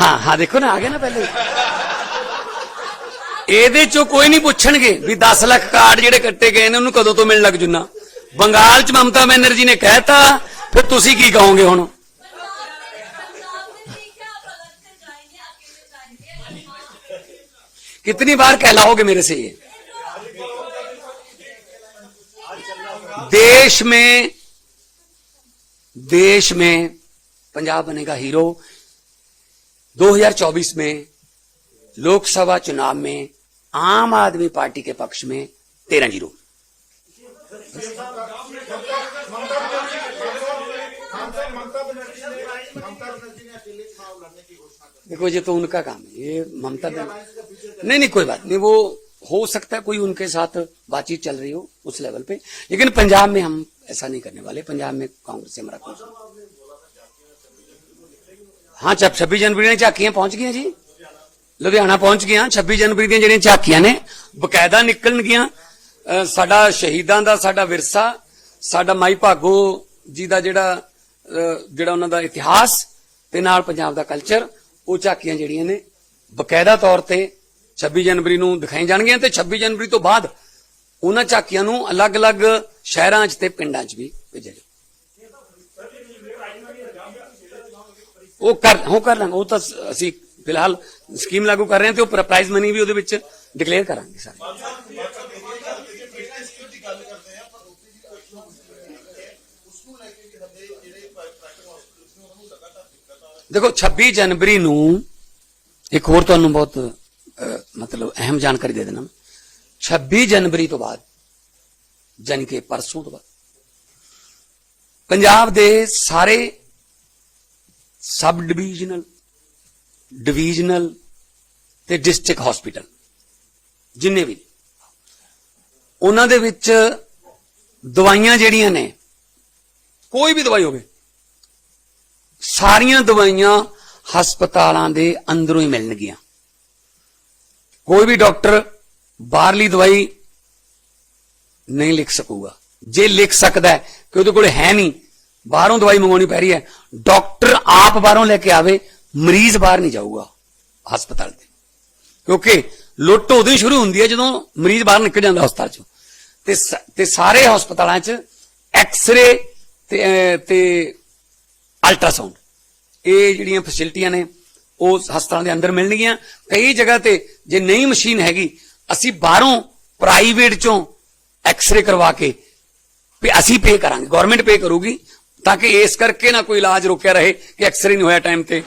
ਹਾਂ ਹਾਂ ਦੇਖੋ ਨਾ ਆ ਗਿਆ ਨਾ ਪਹਿਲੇ ਇਹਦੇ ਚੋਂ ਕੋਈ ਨਹੀਂ ਪੁੱਛਣਗੇ ਵੀ 10 ਲੱਖ ਕਾਰਡ ਜਿਹੜੇ ਕੱਟੇ ਗਏ ਨੇ ਉਹਨੂੰ ਕਦੋਂ ਤੋਂ ਮਿਲਣ ਲੱਗ ਜੁਨਾ ਬੰਗਾਲ ਚ ਮਮਤਾ ਬੈਨਰਜੀ ਨੇ ਕਹਿਤਾ ਫਿਰ ਤੁਸੀਂ ਕੀ ਕਹੋਗੇ ਹੁਣ कितनी बार कहलाओगे मेरे से ये देश में देश में पंजाब बनेगा हीरो 2024 में लोकसभा चुनाव में आम आदमी पार्टी के पक्ष में तेरह ज़ीरो। देखो, ये तो उनका काम है। ये ममता नहीं नहीं, कोई बात नहीं। वो हो सकता है कोई उनके साथ बातचीत चल रही हो उस लेवल पे। लेकिन पंजाब में हम ऐसा नहीं करने वाले। पंजाब में कांग्रेस से हमारा ਹਾਂ, ਚੱਪ 26 ਜਨਵਰੀ ਦੀਆਂ ਝਾਕੀਆਂ ਪਹੁੰਚ ਗਈਆਂ ਜੀ। ਲੁਧਿਆਣਾ ਪਹੁੰਚ ਗਈਆਂ 26 ਜਨਵਰੀ ਦੀਆਂ ਜਿਹੜੀਆਂ ਝਾਕੀਆਂ ਨੇ, ਬਕਾਇਦਾ ਨਿਕਲਣਗੀਆਂ। ਸਾਡਾ ਸ਼ਹੀਦਾਂ ਦਾ, ਸਾਡਾ ਵਿਰਸਾ, ਸਾਡਾ ਮਾਈ ਭਾਗੋ ਜੀ ਦਾ ਜਿਹੜਾ ਜਿਹੜਾ ਉਹਨਾਂ ਦਾ ਇਤਿਹਾਸ ਤੇ ਨਾਲ ਪੰਜਾਬ ਦਾ ਕਲਚਰ ਉਹ ਝਾਕੀਆਂ ਜਿਹੜੀਆਂ ਨੇ, ਬਕਾਇਦਾ ਤੌਰ ਤੇ 26 ਜਨਵਰੀ ਨੂੰ ਦਿਖਾਈ ਜਾਣਗੀਆਂ ਤੇ 26 ਜਨਵਰੀ ਤੋਂ ਬਾਅਦ ਉਹਨਾਂ ਝਾਕੀਆਂ ਨੂੰ ਅਲੱਗ-ਅਲੱਗ ਸ਼ਹਿਰਾਂ 'ਚ ਤੇ ਪਿੰਡਾਂ 'ਚ ਵੀ ਭੇਜਿਆ ਉਹ ਕਰ ਉਹ ਕਰ ਲਾਂਗੇ। ਉਹ ਤਾਂ ਅਸੀਂ ਫਿਲਹਾਲ ਸਕੀਮ ਲਾਗੂ ਕਰ ਰਹੇ ਹਾਂ ਤੇ ਉਹ ਪ੍ਰਾਈਜ਼ ਮਨੀ ਵੀ ਉਹਦੇ ਵਿੱਚ ਡਿਕਲੇਅਰ ਕਰਾਂਗੇ ਸਾਰੇ। ਦੇਖੋ 26 ਜਨਵਰੀ ਨੂੰ ਇੱਕ ਹੋਰ ਤੁਹਾਨੂੰ ਬਹੁਤ ਮਤਲਬ ਅਹਿਮ ਜਾਣਕਾਰੀ ਦੇ ਦੇਣਾ 26 ਜਨਵਰੀ ਤੋਂ ਬਾਅਦ, ਜਾਣੀ ਕਿ ਪਰਸੋਂ ਤੋਂ ਬਾਅਦ, ਪੰਜਾਬ ਦੇ ਸਾਰੇ ਸਬ ਡਿਵੀਜ਼ਨਲ ਡਿਵੀਜ਼ਨਲ ਤੇ ਡਿਸਟ੍ਰਿਕਟ ਹਸਪੀਟਲ, ਜਿੰਨੇ ਵੀ। ਉਹਨਾਂ ਦੇ ਵਿੱਚ ਦਵਾਈਆਂ ਜਿਹੜੀਆਂ ਨੇ, ਕੋਈ ਵੀ ਦਵਾਈ ਹੋਵੇ, ਸਾਰੀਆਂ ਦਵਾਈਆਂ ਹਸਪਤਾਲਾਂ ਦੇ ਅੰਦਰੋਂ ਹੀ ਮਿਲਣਗੀਆਂ। ਕੋਈ ਵੀ ਡਾਕਟਰ ਬਾਹਰਲੀ ਦਵਾਈ ਨਹੀਂ ਲਿਖ ਸਕੂਗਾ। ਜੇ ਲਿਖ ਸਕਦਾ ਕਿ ਉਹਦੇ ਕੋਲ ਹੈ ਨਹੀਂ ਬਾਹਰੋਂ ਦਵਾਈ ਮੰਗਵਾਉਣੀ ਪੈ ਰਹੀ ਹੈ। ਡਾਕਟਰ ਆਪ ਬਾਹਰੋਂ ਲੈ ਕੇ ਆਵੇ, ਮਰੀਜ਼ ਬਾਹਰ ਨਹੀਂ ਜਾਊਗਾ ਹਸਪਤਾਲ ਦੇ ਕਿਉਂਕਿ ਲੁੱਟ ਉਦੋਂ ਸ਼ੁਰੂ ਹੁੰਦੀ ਹੈ ਜਦੋਂ ਮਰੀਜ਼ ਬਾਹਰ ਨਿਕਲ ਜਾਂਦਾ ਹਸਪਤਾਲ ਚੋਂ। ਤੇ ਤੇ ਸਾਰੇ ਹਸਪਤਾਲਾਂ 'ਚ ਐਕਸ-ਰੇ ਤੇ ਤੇ ਅਲਟਰਾਸਾਊਂਡ ਇਹ ਜਿਹੜੀਆਂ ਫੈਸਿਲਿਟੀਆਂ ਨੇ, ਉਹ ਹਸਪਤਾਲਾਂ ਦੇ ਅੰਦਰ ਮਿਲਣਗੀਆਂ। ਕਈ ਜਗ੍ਹਾ ਤੇ ਜੇ ਨਹੀਂ ਮਸ਼ੀਨ ਹੈਗੀ, ਅਸੀਂ ਬਾਹਰੋਂ ਪ੍ਰਾਈਵੇਟ ਚੋਂ ਐਕਸ-ਰੇ ਕਰਵਾ ਕੇ ਅਸੀਂ ਪੇ ਕਰਾਂਗੇ। ਗਵਰਨਮੈਂਟ ਪੇ ਕਰੂਗੀ ਤਾਂ ਕਿ ਇਸ ਕਰਕੇ ਨਾ ਕੋਈ ਇਲਾਜ ਰੁਕਿਆ ਰਹੇ ਕਿ ਐਕਸਰੇ ਨਹੀਂ ਹੋਇਆ ਟਾਈਮ ਤੇ।